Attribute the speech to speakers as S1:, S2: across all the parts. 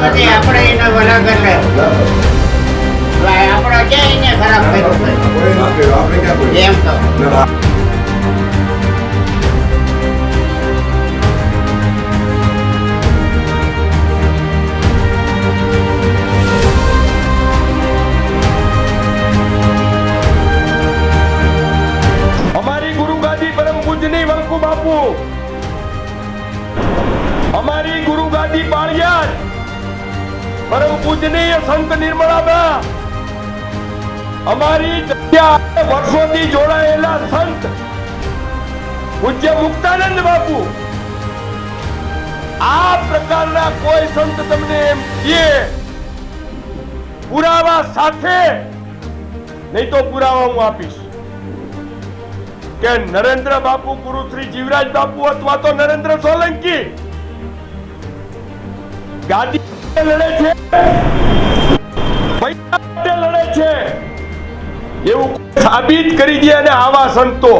S1: આગળ રહ્યો તો આ આપણે એને ખરાબ કર્યું
S2: ના કર્યું, આપણે ક્યાં કર્યું?
S1: એમ તો.
S3: અમારી ગુરુ ગાદી પરમ પૂજની વંકુ બાપુ. અમારી ગુરુ ગાદી પાળિયાદ પરમ પૂજનીય સંત નિર્મળાબા અમારી વર્ષોથી જોડાયેલા સંત પૂજ્ય મુક્તાનંદ બાપુ આ પ્રકારના કોઈ સંત તમને એમ કે પુરાવા સાથે નહીં તો પુરાવા હું આપીશ કે નરેન્દ્ર બાપુ ગુરુ શ્રી જીવરાજ બાપુ અથવા તો નરેન્દ્ર સોલંકી ગાદી લડે છે. પૈસા માટે લડે છે. એવું સાબિત કરી દે અને આવા સંતો.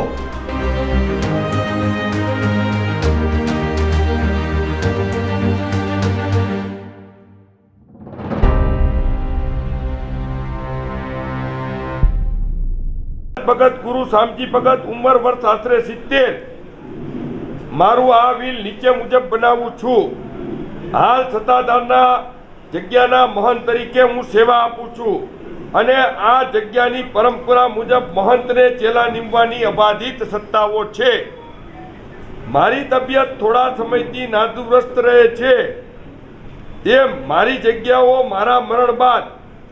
S3: ભગત ગુરુ શામજી ભગત ઉંમર વર્ષ આશરે સિત્તેર. મારું આ વિલ નીચે મુજબ બનાવું છું. હાલ સત્તાધારના જગ્યાના મહંત તરીકે હું સેવા આપું છું. અને આ જગ્યાની પરંપરા મુજબ મહંતને ચેલા નીમવાની અબાધિત સત્તાઓ છે. મારી તબિયત થોડા સમયથી નાદુરસ્ત રહે છે. તેમ મારી જગ્યાઓ મારા મરણ બાદ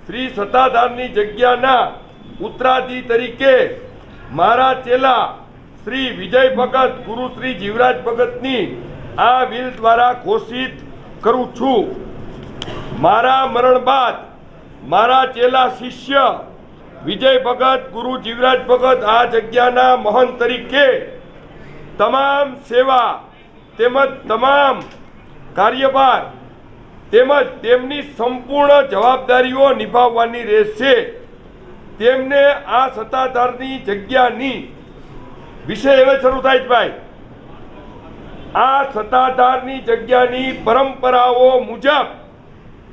S3: શ્રી સત્તાધારની જગ્યાના ઉત્તરાધી તરીકે મારા ચેલા શ્રી વિજય ભગત ગુરુ શ્રી જીવરાજ ભગતની આ વિલ દ્વારા ઘોષિત કરું છું. મારા મરણ બાદ મારા ચેલા શિષ્ય વિજય ભગત, ગુરુ જીવરાજ ભગત આ જગ્યાના મહંત તરીકે તમામ સેવા તેમજ તમામ કાર્યભાર તેમજ તેમની સંપૂર્ણ જવાબદારીઓ નિભાવવાની રહેશે. તેમને આ સત્તાધારની જગ્યાની વિષય હવે શરૂ થાય છે ભાઈ. આ સત્તાધારની જગ્યાની પરંપરાઓ મુજબ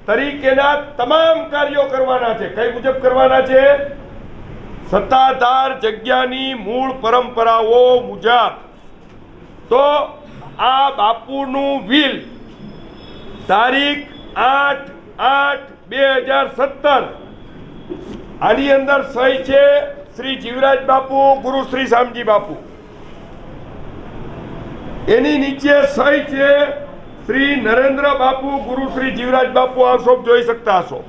S3: તરીકેના તમામ કાર્યો કરવાના છે. કઈ મુજબ કરવાના છે? સત્તાધાર જગ્યાની મૂળ પરંપરાઓ મુજબ. તો આ બાપુનું વિલ તારીખ આઠ આઠ બે હજાર સત્તર. આની અંદર સહી છે શ્રી જીવરાજ બાપુ, ગુરુ શ્રી શામજી બાપુ. એની નીચે સહી છે શ્રી નરેન્દ્ર બાપુ, ગુરુ શ્રી જીવરાજ બાપુ, આ શોપ જોઈ શકતા હશો.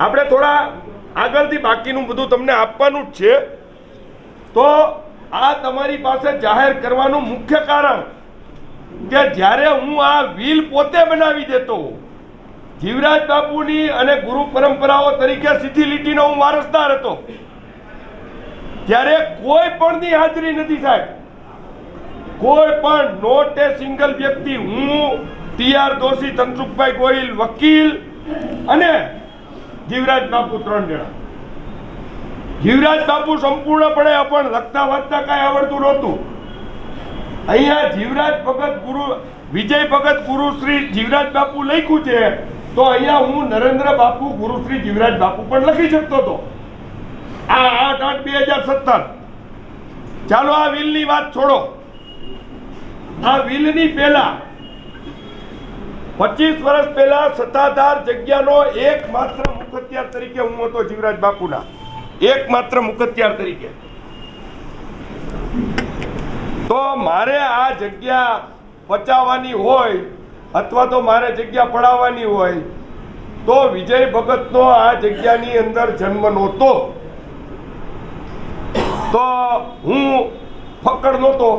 S3: આપણે થોડા આગળથી બાકીનું બધું તમને આપવાનું જ છે. તો આ તમારી પાસે જાહેર કરવાનું મુખ્ય કારણ કે જ્યારે હું આ વ્હીલ પોતે બનાવી દેતો, જીવરાજ બાપુની અને ગુરુ પરંપરાઓ તરીકે સીધી લીટીનો હું વારસદાર હતો. ત્યારે કોઈ પણની હાજરી નથી સાહેબ. કોઈ પણ નોટ એ સિંગલ વ્યક્તિ, હું ટીઆર દોશી તનસુખભાઈ ગોહિલ, વકીલ અને જીવરાજ બાપુ ત્રણ જણા. જીવરાજ બાપુ સંપૂર્ણપણે પણ લખતા વાંચતા કાંઈ આવડતું નહોતું. અહીંયા જીવરાજ ભગત ગુરુ, વિજય ભગત ગુરુ શ્રી જીવરાજ બાપુ લખ્યું છે, તો અહીંયા હું નરેન્દ્ર બાપુ ગુરુ શ્રી જીવરાજ બાપુ પણ લખી શકતો હતો. આ આઠ આઠ બે હજાર સત્તર. ચાલો આ વિલની વાત છોડો. આ વિલની પહેલા, પચીસ વર્ષ પહેલા સત્તાધાર જગ્યાનો એકમાત્ર મુખત્યાર તરીકે હું હતો જીવરાજ બાપુના. એકમાત્ર મુખત્યાર તરીકે. તો મારે આ જગ્યા બચાવવાની હોય અથવા તો મારે જગ્યા પડાવવાની હોય, તો વિજય ભગતનો આ જગ્યાની અંદર જન્મ નહોતો. તો હું ફકડ નહોતો.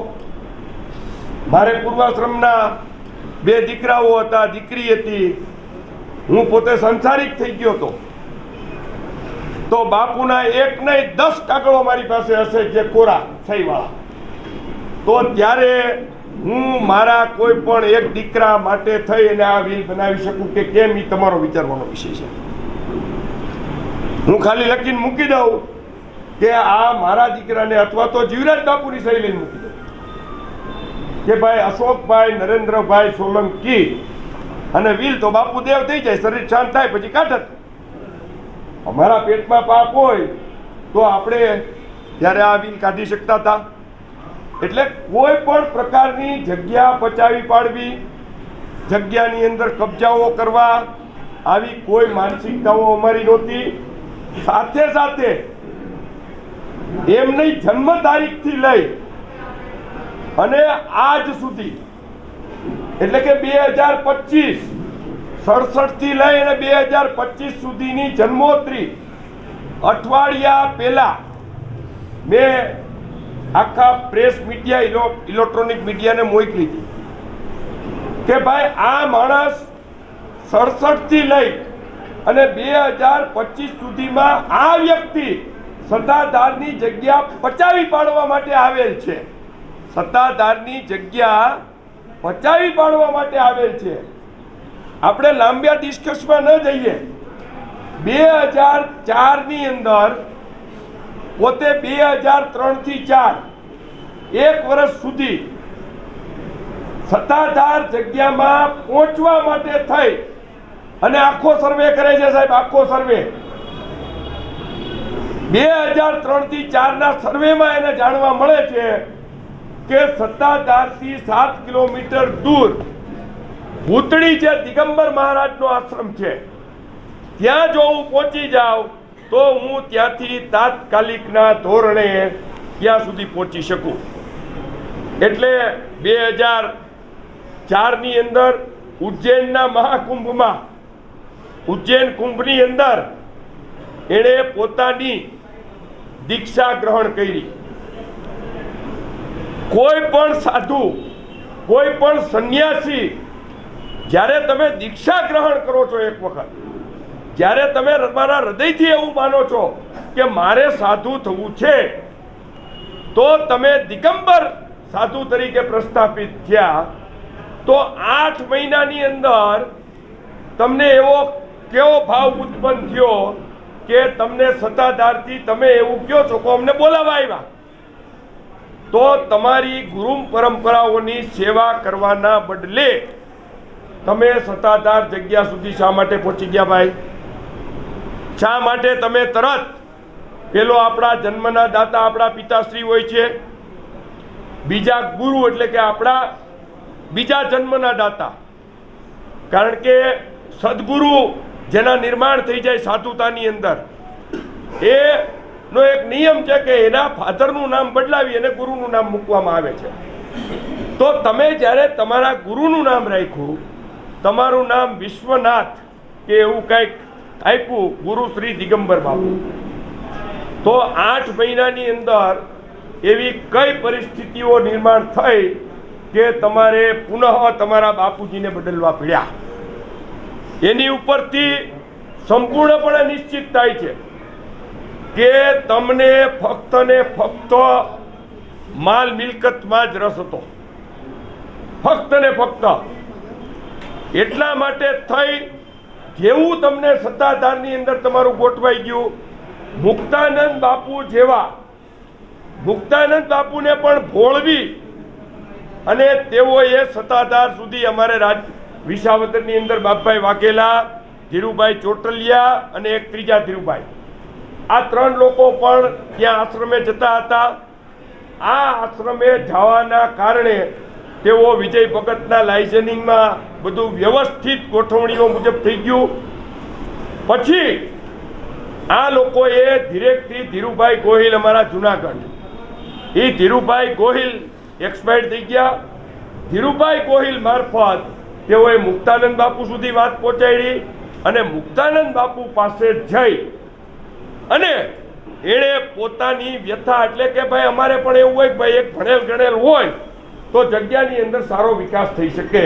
S3: મારે પૂર્વાશ્રમના બે દીકરાઓ હતા, દીકરી હતી. હું પોતે સંસારિક થઈ ગયો હતો. તો બાપુના એક નહીં, દસ કાગળો મારી પાસે હશે જે કોરા સહીવાળા તો ત્યારે હું મારા કોઈ પણ એક દીકરા માટે થઈ અને આ વિલ બનાવી શકું કે કેમ એ તમારો વિચારવાનો વિષય છે. હું ખાલી લખીને મૂકી દઉં કે આ મારા દીકરાને અથવા તો જીવરાજ બાપુની લઈને મૂકી કે ભાઈ અશોકભાઈ, નરેન્દ્રભાઈ સોલંકી અને વીલ તો બાપુ દેવ થઈ જાય, શરીર શાંત થાય, પછી કાઢત અમારા પેટમાં પાપ હોય તો આપણે ત્યારે આ વીલ કાઢી શકતા હતા. એટલે કોઈ પણ પ્રકારની જગ્યા પચાવી પાડવી, જગ્યાની અંદર કબજાઓ કરવા, આવી કોઈ માનસિકતાઓ અમારી નહોતી. સાથે સાથે એમની જન્મ તારીખથી લઈ અને આજ સુધી, એટલે કે બે હજાર પચીસ સડસઠથી લઈ અને બે હજાર પચીસ સુધીની જન્મોત્રી અઠવાડિયા પહેલા મેં આખા પ્રેસ મીડિયા, ઇલો, ઇલેક્ટ્રોનિક મીડિયાને મોકલી હતી કે ભાઈ, આ માણસ સડસઠથી લઈ અને બે હજાર પચીસ સુધીમાં આ વ્યક્તિ સત્તાધારની જગ્યા પચાવી પાડવા માટે આવેલ છે. સત્તાધારની જગ્યા પચાવી પાડવા માટે આવેલ છે. આપણે લાંબા ડિસ્કસમાં ન જઈએ. બે હજાર ચારની અંદર પોતે બે હજાર ત્રણથી ચાર, એક વર્ષ સુધી સત્તાધાર જગ્યામાં પહોંચવા માટે થઈ. અને આખો સર્વે કરે છે સાહેબ, આખો સર્વે. બે હજાર ત્રણથી ચારના સર્વેમાં એને જાણવા મળે છે કે સત્તાધારથી સાત કિલોમીટર દૂર ભૂતળી જે દિગંબર મહારાજનો આશ્રમ છે, ત્યાં જો હું પહોંચી જાઉં, તો હું ત્યાંથી તાત્કાલિકના ધોરણે ત્યાં સુધી પહોંચી શકું. એટલે બે હજાર ચારની અંદર ઉજ્જૈનના મહાકુંભમાં, ઉજ્જૈન કુંભની અંદર એણે પોતાની દીક્ષા ગ્રહણ કરી. કોઈ પણ સાધુ, કોઈ પણ સંન્યાસી, જ્યારે તમે દીક્ષા ગ્રહણ કરો છો એક વખત, જ્યારે તમે તમારા હૃદયથી એવું માનો છો કે મારે સાધુ થવું છે, તો તમે દિગંબર સાધુ તરીકે પ્રસ્થાપિત થયા, તો આઠ મહિનાની અંદર તમને એવો કેવો ભાવ ઉત્પન્ન થયો કે તમને સત્તાધારથી તમે એવું કહો છો કે અમને બોલાવા આવ્યા? તો તમારી ગુરુ પરંપરાઓની સેવા કરવાના બદલે તમે સત્તાધાર જગ્યા સુધી શા માટે પહોંચી ગયા ભાઈ? શા માટે તમે તરત પેલો આપણા જન્મના દાતા આપણા પિતાશ્રી હોય છે, બીજા ગુરુ એટલે કે આપણા બીજા જન્મના દાતા. કારણ કે સદગુરુ જેના નિર્માણ થઈ જાય સાધુતાની અંદર, એ નો એક નિયમ છે કે એના ફાધરનું નામ બદલાવી અને ગુરુનું નામ મૂકવામાં આવે છે. તો તમે જ્યારે તમારા ગુરુનું નામ રાખ્યું, તમારું નામ વિશ્વનાથ કે એવું કંઈક આપ્યું, ગુરુ શ્રી દિગંબર બાપુ. તો આઠ મહિનાની અંદર એવી કઈ પરિસ્થિતિઓ નિર્માણ થઈ કે તમારે પુનઃ તમારા બાપુજીને બદલવા પડ્યા? એની ઉપરથી સંપૂર્ણપણે નિશ્ચિત થાય છે. કે તમને ફક્ત ને ફક્ત માલ મિલકતમાં જ રસ હતો. ફક્ત ને ફક્ત. એટલા માટે થઈ જેવું તમને સત્તાધારની અંદર તમારું ગોઠવાઈ ગયું. મુક્તાનંદ બાપુ જેવા. મુક્તાનંદ બાપુને પણ ભોળવી અને તેઓએ સત્તાધાર સુધી અમારે રાજ વિસાવદરની અંદર બાપભાઈ વાઘેલા, ધીરુભાઈ ચોટલિયા અને એક ત્રીજા ધીરુભાઈ. આ ત્રણ લોકો પણ ત્યાં આશ્રમે જતા હતા. આ આશ્રમે જવાના કારણે તેઓ વિજય ભગતના લાઇસનિંગમાં બધું વ્યવસ્થિત ગોઠવણીઓ મુજબ થઈ ગયું. પછી આ લોકોએ ધીરેકથી ધીરુભાઈ ગોહિલ અમારા જુનાગઢ. એ ધીરુભાઈ ગોહિલ એક્સપાયર્ડ થઈ ગયા. ધીરુભાઈ ગોહિલ મારફત તેઓએ મુક્તાનંદ બાપુ સુધી વાત પહોંચાડી અને મુક્તાનંદ બાપુ પાસે જઈ અને એણે પોતાની વ્યથા એટલે કે ભાઈ અમારે પણ એવું હોય ભાઈ એક ભણેલ ગણેલ હોય, તો જગ્યાની અંદર સારો વિકાસ થઈ શકે.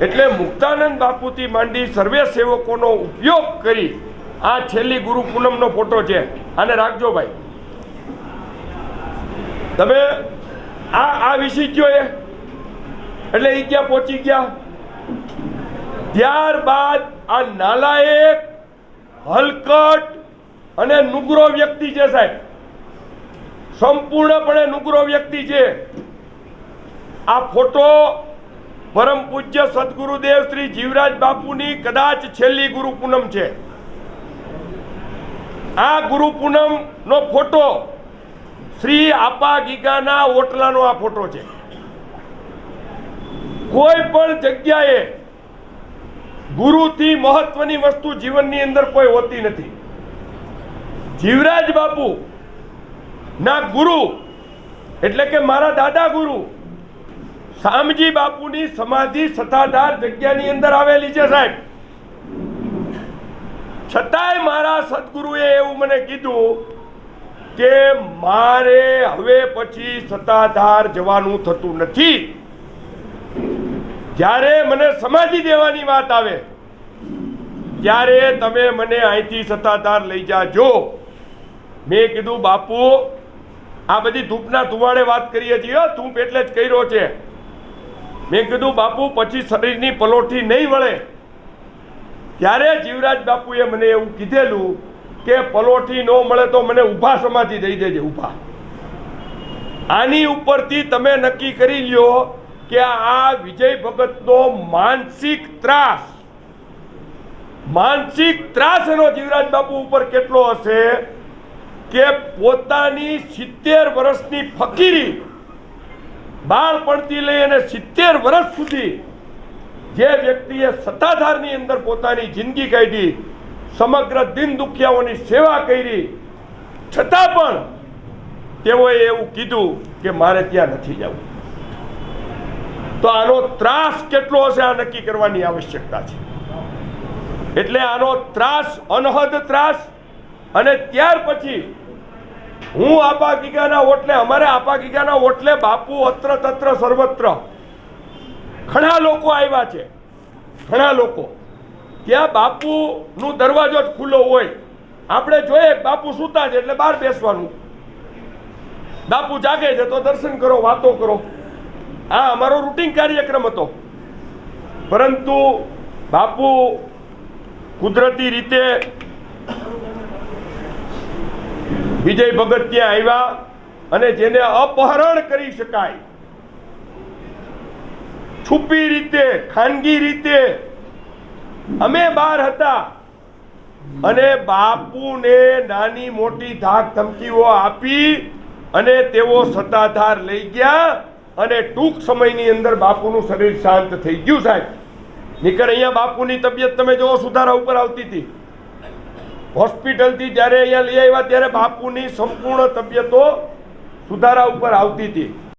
S3: એટલે મુક્તાનંદ બાપુથી માંડી સર્વે સેવકોનો ઉપયોગ કરી આ છેલ્લી ગુરુ પૂનમનો ફોટો છે. આને રાખજો ભાઈ. તમે આ આ વિષય કયો એ? એટલે એ ક્યાં પહોંચી ગયા? ત્યારબાદ આ નાલાયક હલકટ અને નુગરો વ્યક્તિ છે સાહેબ. સંપૂર્ણપણે નુગરો વ્યક્તિ છે. આ ફોટો પરમ પૂજ્ય સદગુરુદેવ શ્રી જીવરાજ બાપુની કદાચ છેલ્લી ગુરુ પૂનમ છે. આ ગુરુ પૂનમ નો ફોટો શ્રી આપા ગીગાના ઓટલાનો આ ફોટો છે. કોઈ પણ જગ્યાએ ગુરુથી મહત્વની વસ્તુ જીવનની અંદર કોઈ હોતી નથી. જીવરાજ બાપુ, ના ગુરુ, એટલે કે મારા દાદા ગુરુ શામજી બાપુની સમાધિ સત્તાધાર જગ્યાની અંદર આવેલી છે સાહેબ. છતાંય મારા સદગુરુએ એવું મને કીધું કે મારે હવે પછી સત્તાધાર જવાનું થતું નથી. જ્યારે મને સમાધિ દેવાની વાત આવે, ત્યારે તમે મને અહીંથી સત્તાધાર લઈ જાજો. મેં કીધું, બાપુ, આ બધી ધૂપના ધુવાડે વાત કરીએ છીએ ધૂપ એટલે જ કર્યો છે. મેં કીધું, બાપુ, પછી શરીરની પલોઠી નહીં વળે. ત્યારે જીવરાજ બાપુએ મને એવું કીધેલું કે પલોઠી ન મળે તો મને ઊભા સમાધિ દઈ દેજે, ઊભા. આની ઉપરથી તમે નક્કી કરી લ્યો કે આ વિજય ભગતનો માનસિક ત્રાસ. માનસિક ત્રાસ એનો જીવરાજ બાપુ ઉપર કેટલો હશે? કે પોતાની સિત્તેર વર્ષની ફકીરી બાળપણથી લઈ અને સિત્તેર વર્ષ સુધી જે વ્યક્તિએ સત્તાધારની અંદર પોતાની જિંદગી કાઢી, સમગ્ર દિન દુખિયાઓની સેવા કરી, છતાં પણ તેઓએ એવું કીધું કે મારે ત્યાં નથી જવું. તો આનો ત્રાસ કેટલો હશે આ નક્કી કરવાની આવશ્યકતા છે. એટલે આનો ત્રાસ, અનહદ ત્રાસ અને ત્યાર પછી હું આપા ગીગાના ઓટલે, અમારે આપા ગીગાના ઓટલે બાપુ અત્ર તત્ર સર્વત્ર. ઘણા લોકો આવ્યા છે. ઘણા લોકો. ત્યાં બાપુનું દરવાજો જ ખુલ્લો હોય. આપણે જોઈએ બાપુ સૂતા છે એટલે બહાર બેસવાનું. બાપુ જાગે છે તો દર્શન કરો, વાતો કરો. આ અમારો રૂટીન કાર્યક્રમ હતો. પરંતુ બાપુ કુદરતી રીતે વિજય ભગત ત્યાં આવ્યા અને જેને અપહરણ કરી શકાય, છુપી રીતે, ખાનગી રીતે, અમે બહાર હતા અને બાપુને નાની મોટી ધાક ધમકીઓ આપી અને તેઓ સત્તાધાર લઈ ગયા અને ટૂંક સમયની અંદર બાપુનું શરીર શાંત થઈ ગયું સાહેબ. નીકળ અહીંયા બાપુની તબિયત તમે જોવો સુધારા ઉપર આવતી હતી. હોસ્પિટલથી જ્યારે અહીંયા લઈ આવ્યા ત્યારે બાપુની સંપૂર્ણ તબિયતો સુધારા ઉપર આવતી હતી.